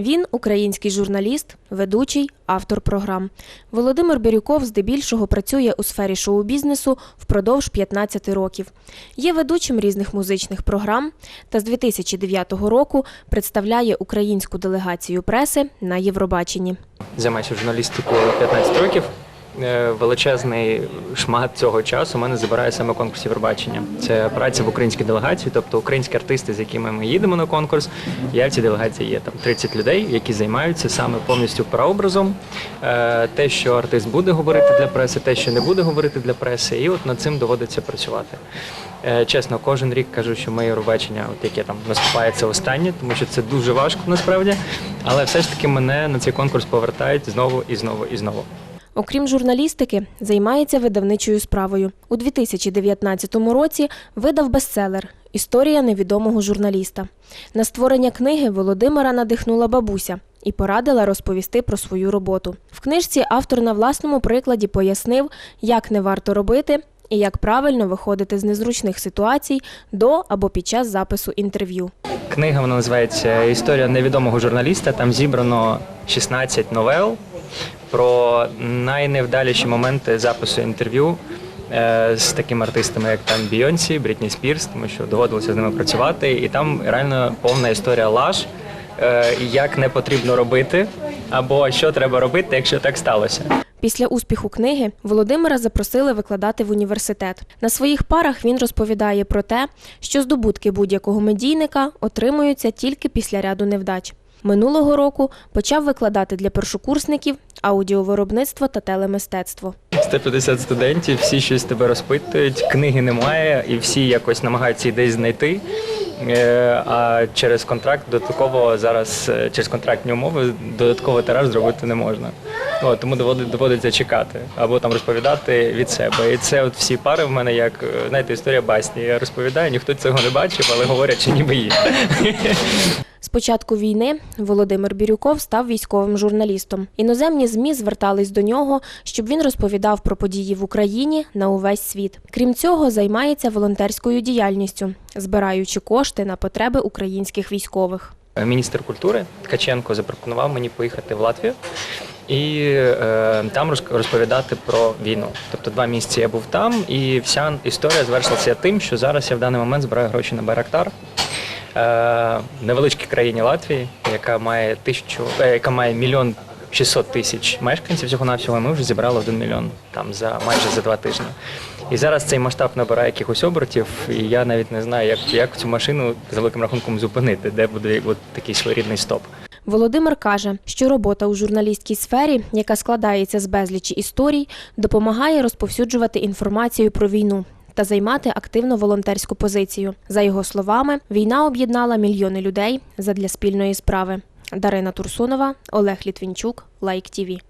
Він український журналіст, ведучий, автор програм. Володимир Бірюков здебільшого працює у сфері шоу-бізнесу впродовж 15 років. Є ведучим різних музичних програм та з 2009 року представляє українську делегацію преси на Євробаченні. Займаюся журналістикою 15 років. Е, Величезний шмат цього часу у мене забирає саме конкурс Євробачення. Це праця в українській делегації, тобто українські артисти, з якими ми їдемо на конкурс. Я в цій делегації є там 30 людей, які займаються саме повністю прообразом. Е, Те, що артист буде говорити для преси, те, що не буде говорити для преси, і от над цим доводиться працювати. Е, Чесно, кожен рік кажу, що моє Євробачення, от яке там наступає, це останнє, тому що це дуже важко насправді. Але все ж таки мене на цей конкурс повертають знову і знову і знову. Окрім журналістики, займається видавничою справою. У 2019 році видав бестселер Історія невідомого журналіста. На створення книги Володимира надихнула бабуся і порадила розповісти про свою роботу. В книжці автор на власному прикладі пояснив, як не варто робити і як правильно виходити з незручних ситуацій до або під час запису інтерв'ю. Книга вона називається Історія невідомого журналіста. Там зібрано 16 новел про найневдаліші моменти запису інтерв'ю е, з такими артистами, як там Бійонсі, Брітні Спірс, тому що доводилося з ними працювати. І там реально повна історія лаж, е, як не потрібно робити, або що треба робити, якщо так сталося. Після успіху книги Володимира запросили викладати в університет. На своїх парах він розповідає про те, що здобутки будь-якого медійника отримуються тільки після ряду невдач. Минулого року почав викладати для першокурсників аудіовиробництво та телемистецтво. 150 студентів, всі щось тебе розпитують, книги немає, і всі якось намагаються її десь знайти. Е, А через контракт додатково зараз е, через контрактні умови додатково тираж зробити не можна. От, тому доводить- доводиться чекати або там розповідати від себе. І це от всі пари в мене як е, знаєте, історія басні. Я розповідаю, ніхто цього не бачив, але говорять, що ніби є. З початку війни Володимир Бірюков став військовим журналістом. Іноземні ЗМІ звертались до нього, щоб він розповідав про події в Україні на увесь світ. Крім цього, займається волонтерською діяльністю, збираючи кошти на потреби українських військових. Міністр культури Ткаченко запропонував мені поїхати в Латвію і е, там розповідати про війну. Тобто два місяці я був там, і вся історія завершилася тим, що зараз я в даний момент збираю гроші на Байрактар. Е, невеличкій країні Латвії, яка має тисячу, е, яка має мільйон 600 тисяч мешканців всього навсього. Ми вже зібрали один мільйон там за майже за два тижні. І зараз цей масштаб набирає якихось обертів, і я навіть не знаю, як, як цю машину за великим рахунком зупинити, де буде от такий своєрідний стоп. Володимир каже, що робота у журналістській сфері, яка складається з безлічі історій, допомагає розповсюджувати інформацію про війну та займати активну волонтерську позицію. За його словами, війна об'єднала мільйони людей задля спільної справи. Дарина Турсунова, Олег Літвінчук, Лайк ТІВІ.